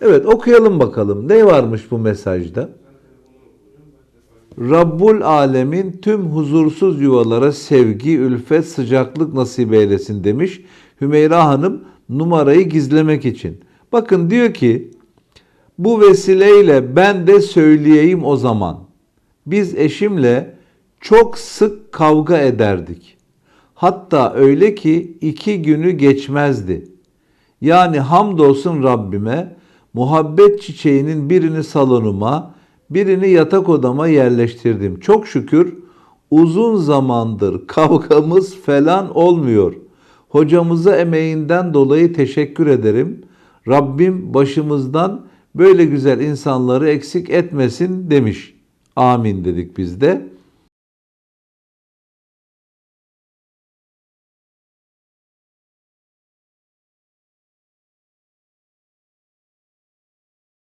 Evet okuyalım bakalım. Ne varmış bu mesajda? Rabbul Alemin tüm huzursuz yuvalara sevgi, ülfet, sıcaklık nasip eylesin demiş Hümeyra Hanım numarayı gizlemek için. Bakın diyor ki bu vesileyle ben de söyleyeyim o zaman. Biz eşimle çok sık kavga ederdik. Hatta öyle ki iki günü geçmezdi. Yani hamdolsun Rabbime muhabbet çiçeğinin birini salonuma, birini yatak odama yerleştirdim. Çok şükür uzun zamandır kavgamız falan olmuyor. Hocamıza emeğinden dolayı teşekkür ederim. Rabbim başımızdan böyle güzel insanları eksik etmesin demiş. Amin dedik biz de.